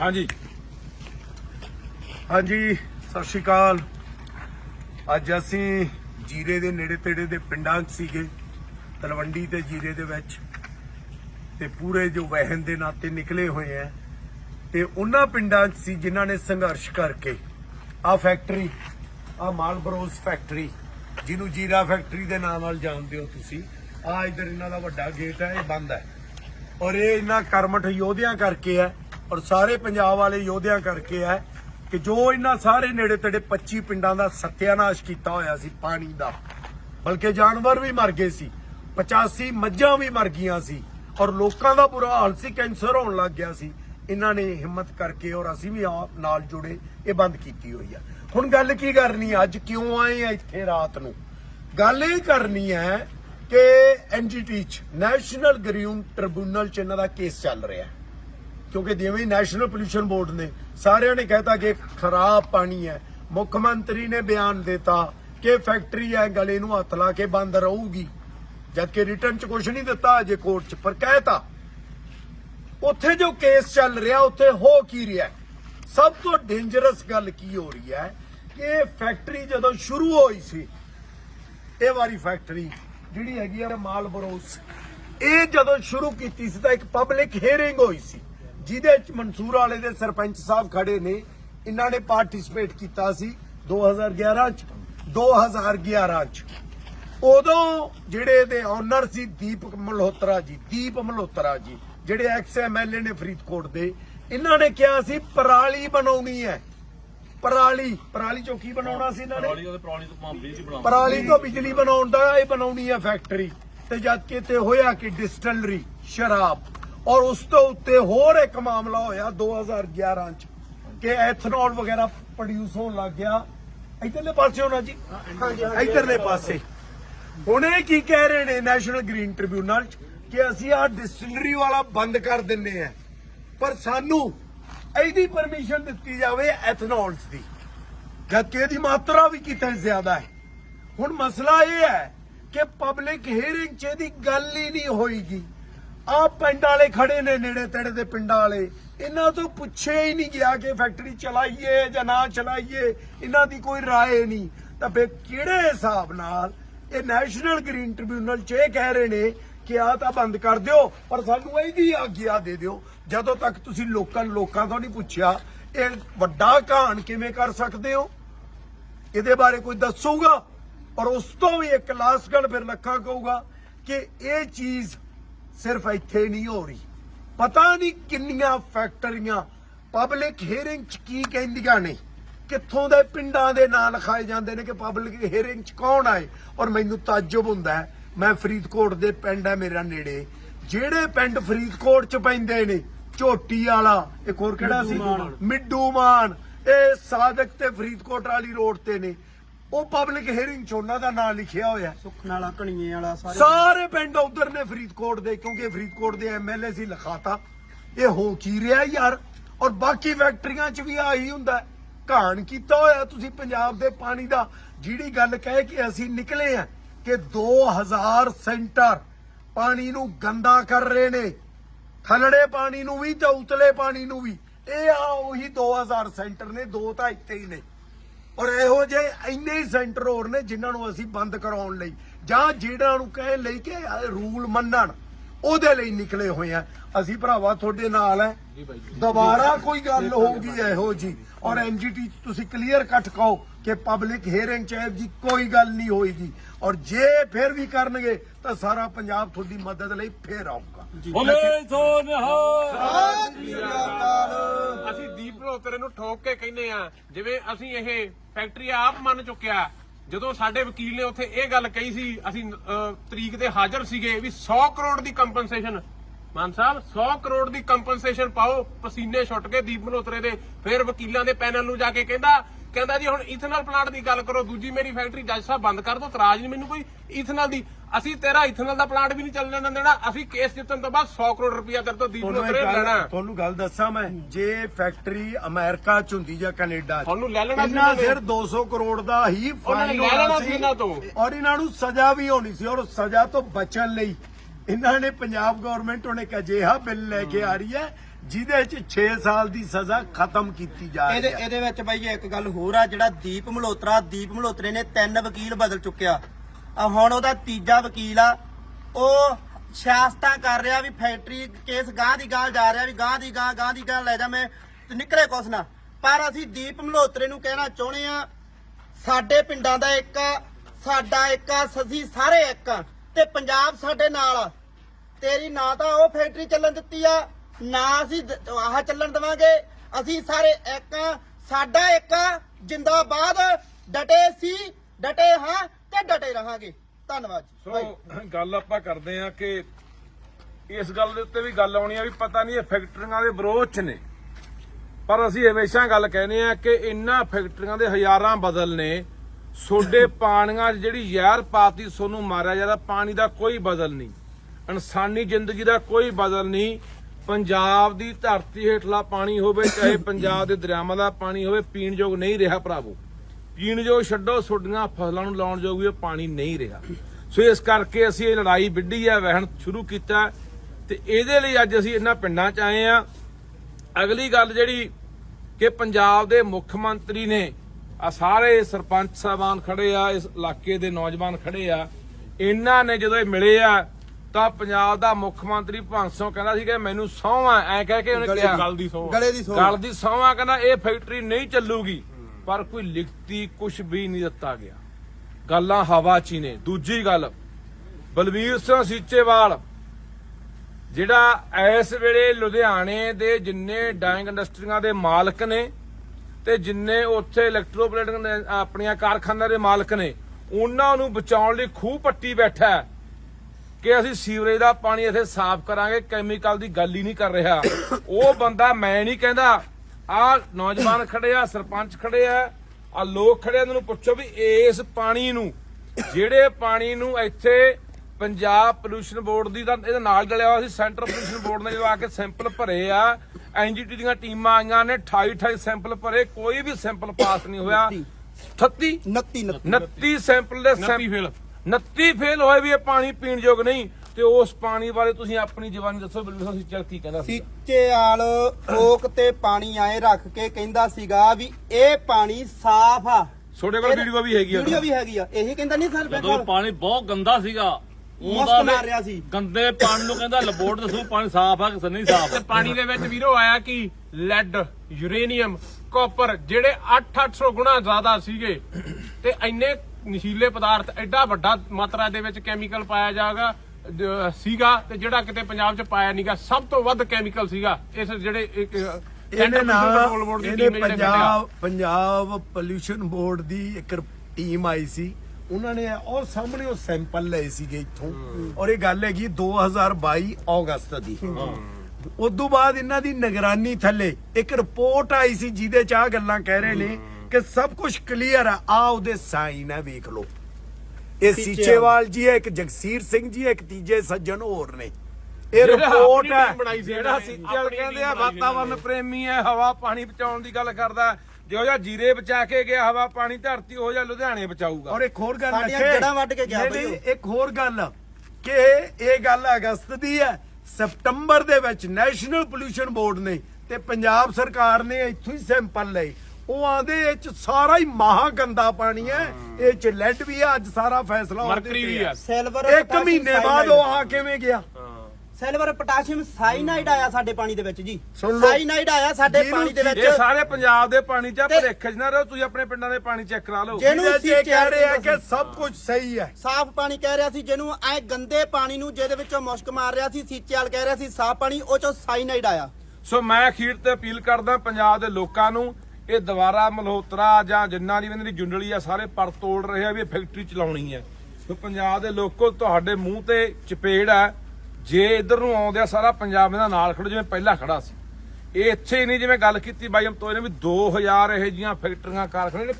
ਹਾਂਜੀ। ਹਾਂਜੀ, ਸਤਿ ਸ਼੍ਰੀ ਅਕਾਲ। ਅੱਜ ਅਸੀਂ ਜੀਰੇ ਦੇ ਨੇੜੇ ਤੇੜੇ ਦੇ ਪਿੰਡਾਂ 'ਚ ਸੀਗੇ, ਤਲਵੰਡੀ ਤੇ ਜੀਰੇ ਦੇ ਵਿੱਚ। ਤੇ ਪੂਰੇ ਜੋ ਵਹਿਣ ਦੇ ਨਾਤੇ ਨਿਕਲੇ ਹੋਏ ਆ। ਤੇ ਉਹਨਾਂ ਪਿੰਡਾਂ 'ਚ ਸੀ ਜਿਨ੍ਹਾਂ ਨੇ ਸੰਘਰਸ਼ ਕਰਕੇ ਆ ਫੈਕਟਰੀ ਆ ਮਾਲਬਰੋਸ ਫੈਕਟਰੀ ਜਿਹਨੂੰ ਜੀਰਾ ਫੈਕਟਰੀ ਦੇ ਨਾਮ ਨਾਲ ਜਾਣਦੇ ਹੋ ਤੁਸੀਂ। ਆ ਇਧਰ ਇਹਨਾਂ ਦਾ ਵੱਡਾ ਗੇਟ ਹੈ ਇਹ ਬੰਦ ਹੈ ਔਰ ਇਹ ਇਹਨਾਂ ਕਰਮਠ ਯੋਧਿਆਂ ਕਰਕੇ ਹੈ ਔਰ ਸਾਰੇ ਪੰਜਾਬ ਵਾਲੇ ਯੋਧਿਆਂ ਕਰਕੇ ਹੈ ਕਿ ਜੋ ਇਹਨਾਂ ਸਾਰੇ ਨੇੜੇ ਤੇੜੇ 25 ਪਿੰਡਾਂ ਦਾ ਸਤਿਆਨਾਸ਼ ਕੀਤਾ ਹੋਇਆ ਸੀ ਪਾਣੀ ਦਾ, ਬਲਕਿ ਜਾਨਵਰ ਵੀ ਮਰ ਗਏ ਸੀ 85 ਮੱਝਾਂ ਵੀ ਮਰ ਗਈਆਂ ਸੀ ਔਰ ਲੋਕਾਂ ਦਾ ਬੁਰਾ ਹਾਲ ਸੀ, ਕੈਂਸਰ ਹੋਣ ਲੱਗ ਗਿਆ ਸੀ। ਇਹਨਾਂ ਨੇ ਹਿੰਮਤ ਕਰਕੇ ਔਰ ਅਸੀਂ ਵੀ ਆਪ ਨਾਲ ਜੁੜੇ, ਇਹ ਬੰਦ ਕੀਤੀ ਹੋਈ ਆ ਹੁਣ ਗੱਲ ਕੀ ਕਰਨੀ ਆ? ਅੱਜ ਕਿਉਂ ਆਏ ਆ ਇੱਥੇ ਰਾਤ ਨੂੰ? ਗੱਲ ਇਹ ਕਰਨੀ ਹੈ ਕਿ ਐਨਜੀਟੀ ਚ ਨੈਸ਼ਨਲ ਗਰੀਨ ਟ੍ਰਿਬਿਊਨਲ ਚ ਇਹਨਾਂ ਦਾ ਕੇਸ ਚੱਲ ਰਿਹਾ ਹੈ। ਕਿਉਂਕਿ ਜਿਵੇਂ ਨੈਸ਼ਨਲ ਪੋਲੂਸ਼ਨ ਬੋਰਡ ਨੇ ਸਾਰਿਆਂ ਨੇ ਕਹਿਤਾ ਕਿ ਖਰਾਬ ਪਾਣੀ ਹੈ। ਮੁੱਖ ਮੰਤਰੀ ਨੇ ਬਿਆਨ ਦਿੱਤਾ ਕਿ ਫੈਕਟਰੀ ਹੈ, ਗਲੇ ਨੂੰ ਹੱਥ ਲਾ ਕੇ ਬੰਦ ਰਹੂਗੀ। ਜਦਕਿ ਰਿਟਰਨ ਚ ਕੁਝ ਨਹੀਂ ਦਿੱਤਾ ਅਜੇ ਕੋਰਟ ਚ, ਪਰ ਕਹਿਤਾ, ਉੱਥੇ ਜੋ ਕੇਸ ਚੱਲ ਰਿਹਾ, ਉੱਥੇ ਹੋ ਕੀ ਰਿਹਾ ਸਭ ਤੋਂ ਡੇਂਜਰਸ ਗੱਲ ਕੀ ਹੋ ਰਹੀ ਹੈ ਕਿ ਫੈਕਟਰੀ ਜਦੋਂ ਸ਼ੁਰੂ ਹੋਈ ਸੀ, ਇਹ ਵਾਰੀ ਫੈਕਟਰੀ ਜਿਹੜੀ ਹੈਗੀ ਆ ਮਾਲਬਰੋਸ ਇਹ ਜਦੋਂ ਸ਼ੁਰੂ ਕੀਤੀ ਸੀ ਤਾਂ ਇੱਕ ਪਬਲਿਕ ਹੀਅਰਿੰਗ ਹੋਈ ਸੀ। ਜਿਹਦੇ ਵਿੱਚ ਮਨਸੂਰ ਵਾਲੇ ਦੇ ਸਰਪੰਚ ਸਾਹਿਬ ਖੜੇ ਨੇ ਇਹਨਾਂ ਨੇ ਪਾਰਟਿਸਿਪੇਟ ਕੀਤਾ ਸੀ 2011 ਚ 2011 ਚ। ਉਦੋਂ ਜਿਹੜੇ ਦੇ ਓਨਰ ਸੀ ਦੀਪਕ ਮਲਹੋਤਰਾ ਜੀ ਦੀਪ ਮਲਹੋਤਰਾ ਜੀ ਜਿਹੜੇ ਐਕਸ ਐਮਐਲਏ ਨੇ ਫਰੀਦਕੋਟ ਦੇ ਇਹਨਾਂ ਨੇ ਕਿਹਾ ਸੀ ਪਰਾਲੀ ਬਣਾਉਣੀ ਹੈ। ਪਰਾਲੀ ਪਰਾਲੀ ਚੋਂ ਕੀ ਬਣਾਉਣਾ ਸੀ ਇਹਨਾਂ ਨੇ? ਪਰਾਲੀ ਤੋਂ ਬਿਜਲੀ ਬਣਾਉਣ ਦਾ ਇਹ ਬਣਾਉਣੀ ਹੈ ਫੈਕਟਰੀ ਤੇ ਜਦ ਕਿ ਤੇ ਹੋਇਆ ਕਿ ਡਿਸਟਿਲਰੀ ਸ਼ਰਾਬ। ਔਰ ਉਸ ਤੋਂ ਉੱਤੇ ਹੋਰ ਇੱਕ ਮਾਮਲਾ ਹੋਇਆ 2011 ਚ ਕਿ ਐਥਨੋਲ ਵਗੈਰਾ ਪ੍ਰੋਡਿਊਸ ਹੋਣ ਲੱਗ ਗਿਆ। ਇਧਰਲੇ ਪਾਸੇ ਹੋਣਾ ਜੀ? ਇਧਰਲੇ ਪਾਸੇ। ਹੁਣ ਇਹ ਕੀ ਕਹਿ ਰਹੇ ਨੇ ਨੈਸ਼ਨਲ ਗ੍ਰੀਨ ਟ੍ਰਿਬਿਊਨਲ ਚ ਕਿ ਅਸੀਂ ਆ ਡਿਸਟਿਲਰੀ ਵਾਲਾ ਬੰਦ ਕਰ ਦਿੰਨੇ ਆ ਪਰ ਸਾਨੂੰ ਇਹਦੀ ਪਰਮਿਸ਼ਨ ਦਿੱਤੀ ਜਾਵੇ ਐਥਨੋਲਸ ਦੀ। ਜਦ ਕਿ ਇਹਦੀ ਮਾਤਰਾ ਵੀ ਕਿਤੇ ਜ਼ਿਆਦਾ ਹੈ। ਹੁਣ ਮਸਲਾ ਇਹ ਹੈ ਕਿ ਪਬਲਿਕ ਹੀਅਰਿੰਗ 'ਚ ਇਹਦੀ ਗੱਲ ਹੀ ਨਹੀਂ ਹੋਈਗੀ ਆ ਪਿੰਡ ਵਾਲੇ ਖੜੇ ਨੇ ਨੇੜੇ ਤੇੜੇ ਦੇ ਪਿੰਡਾਂ ਵਾਲੇ। ਇਹਨਾਂ ਤੋਂ ਪੁੱਛਿਆ ਹੀ ਨਹੀਂ ਗਿਆ ਕਿ ਫੈਕਟਰੀ ਚਲਾਈਏ ਜਾਂ ਨਾ ਚਲਾਈਏ। ਇਹਨਾਂ ਦੀ ਕੋਈ ਰਾਏ ਨਹੀਂ। ਤਾਂ ਫੇ ਕਿਹੜੇ ਹਿਸਾਬ ਨਾਲ ਇਹ ਨੈਸ਼ਨਲ ਗ੍ਰੀਨ ਟ੍ਰਿਬਿਊਨਲ 'ਚ ਇਹ ਕਹਿ ਰਹੇ ਨੇ ਕਿ ਆ ਤਾਂ ਬੰਦ ਕਰ ਦਿਓ, ਪਰ ਸਾਨੂੰ ਇਹਦੀ ਆਗਿਆ ਦੇ ਦਿਓ। ਜਦੋਂ ਤੱਕ ਤੁਸੀਂ ਲੋਕਾਂ ਲੋਕਾਂ ਤੋਂ ਨਹੀਂ ਪੁੱਛਿਆ, ਇਹ ਵੱਡਾ ਕਹਾਣ ਕਿਵੇਂ ਕਰ ਸਕਦੇ ਹੋ? ਇਹਦੇ ਬਾਰੇ ਕੋਈ ਦੱਸੂਗਾ? ਪਰ ਉਸ ਤੋਂ ਵੀ ਇੱਕ ਲਾਸਟ ਫਿਰ ਲੱਖਾਂ ਕਹੂਗਾ ਕਿ ਇਹ ਚੀਜ਼ ਸਿਰਫ ਇੱਥੇ ਨਹੀਂ ਹੋ ਰਹੀ। ਪਤਾ ਨਹੀਂ ਕਿੰਨੀਆਂ ਫੈਕਟਰੀਆਂ ਪਬਲਿਕ ਹੀਅਰਿੰਗ ਚ ਕੀ ਕਹਿੰਦੀਆਂ ਨੇ ਕਿੱਥੋਂ ਦੇ ਪਿੰਡਾਂ ਦੇ ਨਾਂ ਲਿਖਾਏ ਜਾਂਦੇ ਨੇ ਕਿ ਪਬਲਿਕ ਹੀਅਰਿੰਗ ਚ ਕੌਣ ਆਏ। ਔਰ ਮੈਨੂੰ ਤਾਜੁਬ ਹੁੰਦਾ ਮੈਂ ਫਰੀਦਕੋਟ ਦੇ ਪਿੰਡ ਹੈ ਮੇਰਾ ਨੇੜੇ। ਜਿਹੜੇ ਪਿੰਡ ਫਰੀਦਕੋਟ ਚ ਪੈਂਦੇ ਨੇ ਝੋਟੀ ਵਾਲਾ ਇੱਕ ਹੋਰ ਕਿਹੜਾ ਸੀ? ਮਿੱਡੂ ਮਾਨ। ਇਹ ਸਾਦਕ ਤੇ ਫਰੀਦਕੋਟ ਵਾਲੀ ਰੋਡ ਤੇ ਨੇ। ਉਹ ਪਬਲਿਕ ਹੀਅਰਿੰਗ ਚ ਉਹਨਾਂ ਦਾ ਨਾਮ ਲਿਖਿਆ ਹੋਇਆ ਹੈ। ਸੁੱਖ ਨਾਲਾ ਕਣੀਏ ਵਾਲਾ ਸਾਰੇ ਸਾਰੇ ਪਿੰਡ ਉਧਰ ਨੇ ਫਰੀਦਕੋਟ ਦੇ ਕਿਉਂਕਿ ਫਰੀਦਕੋਟ ਦੇ ਐਮਐਲਏ ਸੀ ਲਿਖਾਤਾ। ਇਹ ਹੋ ਕੀ ਰਿਹਾ ਯਾਰ? ਔਰ ਬਾਕੀ ਫੈਕਟਰੀਆਂ 'ਚ ਵੀ ਆਹੀ ਹੁੰਦਾ। ਘਾਣ ਕੀਤਾ ਹੋਇਆ ਤੁਸੀਂ ਪੰਜਾਬ ਦੇ ਪਾਣੀ ਦਾ। ਜਿਹੜੀ ਗੱਲ ਕਹੇ ਕਿ ਅਸੀਂ ਨਿਕਲੇ ਆ ਕਿ 2000 ਸੈਂਟਰ ਪਾਣੀ ਨੂੰ ਗੰਦਾ ਕਰ ਰਹੇ ਨੇ। ਥਲੜੇ ਪਾਣੀ ਨੂੰ ਵੀ ਤੇ ਉਤਲੇ ਪਾਣੀ ਨੂੰ ਵੀ। ਇਹ ਆ ਉਹੀ 2000 ਸੈਂਟਰ ਨੇ ਦੋ ਤਾਂ ਇੱਥੇ ਹੀ ਨੇ। ਔਰ ਇਹੋ ਜਿਹੇ ਇੰਨੇ ਹੀ ਸੈਂਟਰ ਹੋਰ ਨੇ ਜਿਨ੍ਹਾਂ ਨੂੰ ਅਸੀਂ ਬੰਦ ਕਰਾਉਣ ਲਈ ਜਾਂ ਜਿਹੜਾ ਨੂੰ ਕਹਿਣ ਲਈ ਕਿ ਰੂਲ ਮੰਨਣ ਉਹਦੇ ਲਈ ਨਿਕਲੇ ਹੋਏ ਆ। ਅਸੀਂ ਭਰਾਵਾ ਤੁਹਾਡੇ ਨਾਲ ਹੈ ਦੁਬਾਰਾ ਕੋਈ ਗੱਲ ਹੋਊਗੀ ਇਹੋ ਜੀ। ਔਰ ਐਨਜੀਟੀ ਤੁਸੀਂ ਕਲੀਅਰ ਕੱਟ ਕਹੋ ਕਿ ਪਬਲਿਕ ਹੀਅਰਿੰਗ ਚ ਇਹੋ ਜੀ ਕੋਈ ਗੱਲ ਨਹੀਂ ਹੋਏਗੀ। ਔਰ ਜੇ ਫਿਰ ਵੀ ਕਰਨਗੇ ਤਾਂ ਸਾਰਾ ਪੰਜਾਬ ਤੁਹਾਡੀ ਮਦਦ ਲਈ ਫੇਰ ਆਊਗਾ। ਬੋਲੇ ਸੋ ਨਿਹਾਲ ਅਸੀਂ ਦੀਪ ਮਲਹੋਤਰੇ ਨੂੰ ਠੋਕ ਕੇ ਕਹਿੰਦੇ ਆ, ਜਿਵੇਂ ਅਸੀਂ ਇਹ ਫੈਕਟਰੀ ਆਪ ਮੰਨ ਚੁੱਕਿਆ, ਜਦੋਂ ਸਾਡੇ ਵਕੀਲ ਨੇ ਉੱਥੇ ਇਹ ਗੱਲ ਕਹੀ ਸੀ, ਅਸੀਂ ਤਰੀਕ ਤੇ ਹਾਜ਼ਰ ਸੀਗੇ ਵੀ 100 ਕਰੋੜ ਦੀ ਕੰਪਨਸੇਸ਼ਨ ਮਾਨ ਸਾਹਿਬ 100 ਕਰੋੜ ਦੀ ਕੰਪਨਸੇਸ਼ਨ ਪਾਓ, ਪਸੀਨੇ ਛੁੱਟ ਕੇ ਦੀਪ ਮਲੋਤਰੇ ਦੇ, ਫਿਰ ਵਕੀਲਾਂ ਦੇ ਪੈਨਲ ਨੂੰ ਜਾ ਕੇ ਕਹਿੰਦਾ ਕਹਿੰਦਾ ਜੀ ਹੁਣ ਇਥਨਲ ਪਲਾਂਟ ਦੀ ਗੱਲ ਕਰੋ ਦੂਜੀ ਮੇਰੀ ਫੈਕਟਰੀ ਜੱਜ ਸਾਹਿਬ ਬੰਦ ਕਰ ਦਿਓ ਤਰਾਜ ਨਹੀਂ ਮੈਨੂੰ ਕੋਈ ਇਥਨਲ ਦੀ ਅਸੀਂ ਤੇਰਾ ਇਥਨਲ ਦਾ ਪਲਾਂਟ ਵੀ ਨਹੀਂ ਚੱਲਣ ਦੇਣਾ ਅਸੀਂ ਕੇਸ ਜਿੱਤਣ ਤੋਂ ਬਾਅਦ 100 ਕਰੋੜ ਰੁਪਇਆ ਤੇਰੇ ਤੋਂ ਦੀਪ ਇੱਕ ਮਲਹੋਤਰੇ ਲੈਣਾ ਤੁਹਾਨੂੰ ਗੱਲ ਦੱਸਾਂ ਮੈਂ ਜੇ ਫੈਕਟਰੀ ਅਮਰੀਕਾ ਚ ਹੁੰਦੀ ਜਾਂ ਕੈਨੇਡਾ ਚ ਤੁਹਾਨੂੰ ਲੈ ਲੈਣਾ ਸੀ ਇਹਨਾਂ ਉਹਨਾਂ ਨੇ। ਸਿਰ 200 ਕਰੋੜ ਦਾ ਹੀ ਉਹਨਾਂ ਨੇ ਫਾਈਨ ਲੈ ਲੈਣਾ ਸੀ ਇਹਨਾਂ ਤੋਂ। ਔਰ ਇਹਨਾਂ ਨੂੰ ਸਜ਼ਾ ਵੀ ਹੋਣੀ ਸੀ ਔਰ ਸਜ਼ਾ ਤੋਂ ਬਚਣ ਲਈ ਇਹਨਾਂ ਨੇ ਪੰਜਾਬ ਗਵਰਨਮੈਂਟ ਹੁਣ ਇੱਕ ਅਜਿਹਾ ਬਿੱਲ ਲੈ ਕੇ ਆ ਰਹੀ ਹੈ ਜਿਹਦੇ 'ਚ 6 ਸਾਲ ਦੀ ਸਜ਼ਾ ਖਤਮ ਕੀਤੀ ਜਾ ਇਹਦੇ ਰਹੀ ਹੈ। ਇਹਦੇ ਵਿੱਚ ਬਾਈ ਇੱਕ ਗੱਲ ਹੋਰ ਆ ਜਿਹੜਾ ਦੀਪ ਮਲਹੋਤਰਾ ਦੀਪ ਮਲਹੋਤਰੇ ਨੇ ਤਿੰਨ ਵਕੀਲ ਬਦਲ ਚੁੱਕਿਆ। ਆ ਹੁਣ ਉਹਦਾ ਤੀਜਾ ਵਕੀਲ ਆ। ਉਹ ਸਿਆਸਤਾਂ ਕਰ ਰਿਹਾ ਵੀ ਫੈਕਟਰੀ ਕੇਸ ਗਾਂ ਦੀ ਗਾਂ ਜਾ ਰਿਹਾ ਵੀ ਗਾਂ ਦੀ ਗਾਂ ਗਾਂ ਦੀ ਗਾਂ ਲੈ ਜਾ ਮੈਂ ਤੇ ਨਿਕਲੇ ਕੁਛ ਨਾ। ਪਰ ਅਸੀਂ ਦੀਪ ਮਲਹੋਤਰੇ ਨੂੰ ਕਹਿਣਾ ਚਾਹੁੰਦੇ ਆ ਸਾਡੇ ਪਿੰਡਾਂ ਦਾ ਇੱਕ ਆ, ਸਾਡਾ ਇੱਕ ਅਸੀਂ ਸਾਰੇ ਇੱਕ ਤੇ ਪੰਜਾਬ ਸਾਡੇ ਨਾਲ ਤੇਰੀ ਨਾ ਤਾਂ ਉਹ ਫੈਕਟਰੀ ਚੱਲਣ ਦਿੱਤੀ ਆ ਨਾ ਅਸੀਂ ਦ- ਆਹ ਚੱਲਣ ਦੇਵਾਂਗੇ। ਅਸੀਂ ਸਾਰੇ ਇੱਕ ਆ, ਸਾਡਾ ਇੱਕ ਆ, ਜਿੰਦਾਬਾਦ ਡਟੇ ਸੀ ਡਟੇ ਹਾਂ ਤੇ ਡਟੇ ਰਹਾਂਗੇ। ਧੰਨਵਾਦ ਸੋ ਗੱਲ ਆਪਾਂ ਕਰਦੇ ਆ ਕਿ ਇਸ ਗੱਲ ਦੇ ਉੱਤੇ ਵੀ ਗੱਲ ਆਉਣੀ ਆ ਵੀ ਪਤਾ ਨਹੀਂ ਇਹ ਫੈਕਟਰੀਆਂ ਦੇ ਵਿਰੋਧ ਚ ਨੇ। ਪਰ ਅਸੀਂ ਹਮੇਸ਼ਾ ਗੱਲ ਕਹਿੰਦੇ ਆ ਕਿ ਇੰਨਾ ਫੈਕਟਰੀਆਂ ਦੇ ਹਜ਼ਾਰਾਂ ਬਦਲ ਨੇ। ਸੋਡੇ ਪਾਣੀਆਂ 'ਚ ਜਿਹੜੀ ਜ਼ਹਿਰ ਪਾਤੀ ਸੋਨੂੰ ਮਾਰਿਆ ਜਾਂਦਾ ਪਾਣੀ ਦਾ ਕੋਈ ਬਦਲ ਨਹੀਂ। ਇਨਸਾਨੀ ਜ਼ਿੰਦਗੀ ਦਾ ਕੋਈ ਬਦਲ ਨਹੀਂ। ਪੰਜਾਬ ਦੀ ਧਰਤੀ ਹੇਠਲਾ ਪਾਣੀ ਹੋਵੇ, ਚਾਹੇ ਪੰਜਾਬ ਦੇ ਦਰਿਆਵਾਂ ਦਾ ਪਾਣੀ ਹੋਵੇ, ਪੀਣ ਯੋਗ ਨਹੀਂ ਰਿਹਾ ਭਰਾਵੋ। ਪੀਣ ਯੋਗ ਛੱਡੋ ਸੁੱਡੀਆਂ ਫਸਲਾਂ ਨੂੰ ਲਾਉਣ ਯੋਗ ਵੀ ਉਹ ਪਾਣੀ ਨਹੀਂ ਰਿਹਾ। ਸੋ ਇਸ ਕਰਕੇ ਅਸੀਂ ਇਹ ਲੜਾਈ ਵਿੱਢੀ ਹੈ, ਵਹਿਣ ਸ਼ੁਰੂ ਕੀਤਾ। ਤੇ ਇਹਦੇ ਲਈ ਅੱਜ ਅਸੀਂ ਇਹਨਾਂ ਪਿੰਡਾਂ 'ਚ ਆਏ ਆ ਅਗਲੀ ਗੱਲ ਜਿਹੜੀ ਕਿ ਪੰਜਾਬ ਦੇ ਮੁੱਖ ਮੰਤਰੀ ਨੇ ਆ ਸਾਰੇ ਸਰਪੰਚ ਸਾਹਿਬਾਨ ਖੜੇ ਆ, ਇਸ ਇਲਾਕੇ ਦੇ ਨੌਜਵਾਨ ਖੜੇ ਆ। ਇਹਨਾਂ ਨੇ ਜਦੋਂ ਇਹ ਮਿਲੇ ਆ ਤਾਂ ਪੰਜਾਬ ਦਾ ਮੁੱਖ ਮੰਤਰੀ ਭਾਂਸੋਂ ਕਹਿੰਦਾ ਸੀ ਕਿ ਮੈਨੂੰ ਸਹੁੰ ਐ ਕਹਿ ਕੇ ਉਹਨੇ ਕਿਹਾ। ਗੱਲ ਦੀ ਸੌ ਗਲੇ ਦੀ ਸੋਹ ਗੱਲ ਦੀ ਸਹੁੰ ਕਹਿੰਦਾ ਇਹ ਫੈਕਟਰੀ ਨਹੀਂ ਚੱਲੂਗੀ ਪਰ ਕੋਈ ਲਿਖਤੀ ਕੁਝ ਵੀ ਨਹੀਂ ਦਿੱਤਾ ਗਿਆ। ਗੱਲਾਂ ਹਵਾ 'ਚ ਹੀ ਨੇ। ਦੂਜੀ ਗੱਲ ਬਲਵੀਰ ਸਿੰਘ ਸੀਚੇਵਾਲ ਜਿਹੜਾ ਇਸ ਵੇਲੇ ਲੁਧਿਆਣੇ ਦੇ ਜਿੰਨੇ ਡਾਇੰਗ ਇੰਡਸਟਰੀਆਂ ਦੇ ਮਾਲਕ ਨੇ ਤੇ ਜਿੰਨੇ ਉੱਥੇ ਇਲੈਕਟ੍ਰੋਪਲੇਟਿੰਗ ਆਪਣੀਆਂ ਕਾਰਖਾਨਿਆਂ ਦੇ ਮਾਲਕ ਨੇ ਉਹਨਾਂ ਨੂੰ ਬਚਾਉਣ ਲਈ ਖੂਹ ਪੱਟੀ ਬੈਠਾ ਹੈ। ਕਿ ਅਸੀਂ ਸੀਵਰੇਜ ਦਾ ਪਾਣੀ ਇੱਥੇ ਸਾਫ਼ ਕਰਾਂਗੇ ਕੈਮੀਕਲ ਦੀ ਗੱਲ ਹੀ ਨਹੀਂ ਕਰ ਰਿਹਾ। ਉਹ ਬੰਦਾ ਮੈਂ ਨਹੀਂ ਕਹਿੰਦਾ। ਆ ਨੌਜਵਾਨ ਖੜੇ ਆ ਸਰਪੰਚ ਖੜੇ ਆ ਆ ਲੋਕ ਖੜੇ ਆ ਉਹਨਾਂ ਨੂੰ ਪੁੱਛੋ ਵੀ ਇਸ ਪਾਣੀ ਨੂੰ ਜਿਹੜੇ ਪਾਣੀ ਨੂੰ ਇੱਥੇ ਪੰਜਾਬ ਪੋਲੂਸ਼ਨ ਬੋਰਡ ਦੀ ਤਾਂ ਇਹਦੇ ਨਾਲ ਜਲਿਆ ਹੋਇਆ ਸੀ ਸੈਂਟਰ ਪੋਲੂਸ਼ਨ ਬੋਰਡ ਨੇ ਜਦੋਂ ਆ ਕੇ ਸੈਂਪਲ ਭਰੇ ਆ ਐਨਜੀਟੀ ਦੀਆਂ ਟੀਮਾਂ ਆਈਆਂ ਨੇ 28 28 ਸੈਂਪਲ ਭਰੇ ਕੋਈ ਵੀ ਸੈਂਪਲ ਪਾਸ ਨਹੀਂ ਹੋਇਆ। 38 29 29 29 ਸੈਂਪਲ ਦੇ 29 ਫੇਲ 29 ਫੇਲ ਹੋਏ ਵੀ ਇਹ ਪਾਣੀ ਪੀਣ ਯੋਗ ਨਹੀਂ ਤੇ ਉਸ ਪਾਣੀ ਬਾਰੇ ਤੁਸੀਂ ਆਪਣੀ ਜ਼ਬਾਨੀ ਦੱਸੋ ਬਲਵੀਰ ਸਿੰਘ ਚੱਲ ਕੀ ਕਹਿੰਦਾ ਸੀ ਸੀਚੇਆਲ ਓਕ ਤੇ ਪਾਣੀ ਆਏ ਰੱਖ ਕੇ ਕਹਿੰਦਾ ਸੀਗਾ ਵੀ ਇਹ ਪਾਣੀ ਸਾਫ਼ ਆ। ਤੁਹਾਡੇ ਕੋਲ ਵੀਡੀਓ ਵੀ ਹੈਗੀ ਆ। ਵੀਡੀਓ ਵੀ ਹੈਗੀ ਆ। ਇਹੀ ਕਹਿੰਦਾ ਨਹੀਂ ਸਰ ਜਦੋਂ ਪਾਣੀ ਬਹੁਤ ਗੰਦਾ ਸੀਗਾ ਉਹਦਾ ਮਾਰ ਰਿਹਾ ਸੀ। ਗੰਦੇ ਪਾਣੀ ਨੂੰ ਕਹਿੰਦਾ ਲਬੋਰਟ ਦੱਸੋ ਪਾਣੀ ਸਾਫ਼ ਆ ਕਿ ਨਹੀਂ ਸਾਫ਼? ਤੇ ਪਾਣੀ ਦੇ ਵਿੱਚ ਵੀਰੋ ਆਇਆ ਕਿ ਲੈਡ ਯੂਰੇਨੀਅਮ ਕਾਪਰ ਜਿਹੜੇ 8-800 ਗੁਣਾ ਜ਼ਿਆਦਾ ਸੀਗੇ ਤੇ ਇੰਨੇ ਨਸ਼ੀਲੇ ਪਦਾਰਥ ਐਡਾ ਵੱਡਾ ਮਾਤਰਾ ਦੇ ਵਿੱਚ ਕੈਮੀਕਲ ਪਾਇਆ ਜਾਗਾ ਸੀਗਾ ਤੇ ਜਿਹੜਾ ਕਿਤੇ ਪੰਜਾਬ 'ਚ ਪਾਇਆ ਨਹੀਂਗਾ ਸਭ ਤੋਂ ਵੱਧ ਕੈਮੀਕਲ ਸੀਗਾ। ਇਸ ਜਿਹੜੇ ਇੱਕ ਇਹਨੇ ਨਾਲ ਇਹਨੇ। ਪੰਜਾਬ ਪੰਜਾਬ ਪੋਲੂਸ਼ਨ ਬੋਰਡ ਦੀ ਇੱਕ ਟੀਮ ਆਈ ਸੀ। ਉਹਨਾਂ ਨੇ ਉਹ ਸਾਹਮਣੇ ਉਹ ਸੈਂਪਲ ਲਏ ਸੀਗੇ ਇੱਥੋਂ। ਔਰ ਇਹ ਗੱਲ ਹੈਗੀ 2022 ਅਗਸਤ ਦੀ। ਉਦੋਂ ਬਾਅਦ ਇਹਨਾਂ ਦੀ ਨਿਗਰਾਨੀ ਥੱਲੇ ਇੱਕ ਰਿਪੋਰਟ ਆਈ ਸੀ ਜਿਹਦੇ ਚ ਆ ਗੱਲਾਂ ਕਹਿ ਰਹੇ ਨੇ। ਕਿ ਸਭ ਕੁਝ ਕਲੀਅਰ ਆ ਆ ਉਹਦੇ ਸਾਈਨ ਹੈ ਵੇਖ ਲਓ ਇਹ ਸੀਚੇਵਾਲ। ਸੀਚੇਵਾਲ ਜੀ ਹੈ ਇੱਕ ਜਗਸੀਰ ਸਿੰਘ ਜੀ ਹੈ ਇੱਕ ਤੀਜੇ ਸੱਜਣ ਹੋਰ ਨੇ ਇਹ ਰਿਪੋਰਟ ਹੈ ਜਿਹੜਾ ਆਪਣੀ ਕਹਿੰਦੇ ਆ ਵਾਤਾਵਰਨ। ਪ੍ਰੇਮੀ ਹੈ ਹਵਾ ਪਾਣੀ ਬਚਾਉਣ ਦੀ ਗੱਲ ਕਰਦਾ ਜਿਹੋ ਜਿਹਾ ਜੀਰੇ ਬਚਾ ਕੇ ਗਿਆ ਹਵਾ ਪਾਣੀ ਧਰਤੀ ਉਹ ਜਿਹਾ ਲੁਧਿਆਣੇ ਬਚਾਊਗਾ ਔਰ ਇੱਕ ਹੋਰ ਗੱਲ ਸਾਡੀਆਂ। ਜੜ੍ਹਾਂ ਵੱਢ ਕੇ ਗਿਆ ਬਈ। ਇੱਕ ਹੋਰ ਗੱਲ ਕਿ ਇਹ ਗੱਲ ਅਗਸਤ ਦੀ ਹੈ ਸਪਟੰਬਰ ਦੇ ਵਿੱਚ ਨੈਸ਼ਨਲ ਪੋਲੂਸ਼ਨ ਬੋਰਡ ਨੇ ਤੇ ਪੰਜਾਬ ਸਰਕਾਰ ਨੇ ਇੱਥੋਂ ਹੀ ਸੈਂਪਲ ਲਏ ਉਹ ਆਂਦੇ ਇਹ ਚ ਸਾਰਾ ਹੀ ਮਹਾ ਗੰਦਾ ਪਾਣੀ ਹੈ। ਇਹ ਚ ਲੈਡ ਵੀ ਹੈ ਅੱਜ ਸਾਰਾ ਫੈਸਲਾ ਮਰਕਰੀ ਵੀ ਹੈ। ਆ। ਸਿਲਵਰ ਇੱਕ ਮਹੀਨੇ ਬਾਅਦ ਉਹ ਆ ਕਿਵੇਂ ਗਿਆ? ਸਿਲਵਰ ਪੋਟਾਸ਼ੀਅਮ ਸਾਈਨਾਈਡ ਆਇਆ ਸਾਡੇ ਪਾਣੀ ਦੇ ਵਿੱਚ ਜੀ। ਸਾਈਨਾਈਡ ਆਇਆ ਸਾਡੇ ਪਾਣੀ ਦੇ ਵਿੱਚ। ਇਹ ਸਾਰੇ ਪੰਜਾਬ ਦੇ ਪਾਣੀ ਚ ਆ, ਚ ਨਾ ਰਹੋ ਤੁਸੀਂ ਆਪਣੇ ਪਿੰਡਾਂ ਦੇ ਪਾਣੀ ਚੈੱਕ ਕਰਾ ਲਓ। ਜਿਹਨੂੰ ਅਸੀਂ ਕਹਿ ਰਹੇ ਆ ਕਿ ਸਭ ਕੁਝ ਸਹੀ ਹੈ। ਸਾਫ਼ ਪਾਣੀ ਕਹਿ ਰਿਹਾ ਸੀ ਜਿਹਨੂੰ ਐ ਗੰਦੇ ਪਾਣੀ ਨੂੰ ਜਿਹਦੇ ਵਿੱਚੋਂ ਮੁਸ਼ਕ ਮਾਰ ਰਿਹਾ ਸੀ ਸੀਚੇਵਾਲ ਕਹਿ ਰਿਹਾ ਸੀ ਸਾਫ਼ ਪਾਣੀ ਉਹ ਚੋਂ ਸਾਈਨਾਈਡ ਆਇਆ। ਸੋ ਮੈਂ ਅਖੀਰ ਤੇ ਅਪੀਲ ਕਰਦਾ ਪੰਜਾਬ ਦੇ ਲੋਕਾਂ ਨੂੰ ਇਹ ਦੁਬਾਰਾ ਮਲਹੋਤਰਾ ਜਾਂ ਜਿੰਨਾ ਦੀ ਵੀ ਇਹਨਾਂ ਦੀ ਜੁੰਡਲੀ ਆ, ਸਾਰੇ ਪਰ ਤੋੜ ਰਹੇ ਆ ਵੀ ਇਹ ਫੈਕਟਰੀ ਚਲਾਉਣੀ ਹੈ ਸੋ ਪੰਜਾਬ ਦੇ ਲੋਕੋ ਤੁਹਾਡੇ ਮੂੰਹ ਤੇ ਚਪੇੜ ਆ। ਜੇ ਇਧਰ ਨੂੰ ਆਉਂਦੇ ਆ, ਸਾਰਾ ਪੰਜਾਬ ਇਹਦਾ ਨਾਲ ਖੜੋ ਜਿਵੇਂ ਪਹਿਲਾਂ ਖੜਾ ਸੀ। ਇਹ ਇੱਥੇ ਹੀ ਨਹੀਂ ਜਿਵੇਂ ਗੱਲ ਕੀਤੀ ਬਾਈ ਅਮਤੋਏ ਨੇ ਵੀ 2000 ਇਹੋ ਜੀਆਂ ਫੈਕਟਰੀਆਂ ਕਾਰਖਾਨੇ ਨੇ।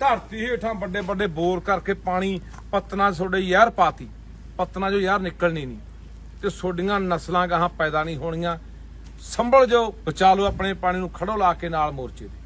ਧਰਤੀ ਹੇਠਾਂ ਵੱਡੇ ਵੱਡੇ ਬੋਰ ਕਰਕੇ ਪਾਣੀ ਪਤਨਾ ਤੁਹਾਡੇ ਯਾਰ ਪਾਤੀ। ਪਤਨਾ ਜੋ ਯਾਰ ਨਿਕਲਣੀ ਨਹੀਂ। ਤੇ ਤੁਹਾਡੀਆਂ ਨਸਲਾਂ ਗਾਹਾਂ ਪੈਦਾ ਨਹੀਂ ਹੋਣੀਆਂ। ਸੰਭਲ ਜੋ ਬਚਾ ਲਓ ਆਪਣੇ ਪਾਣੀ ਨੂੰ ਖੜੋ ਲਾ ਕੇ ਨਾਲ ਮੋਰਚੇ ਦੇ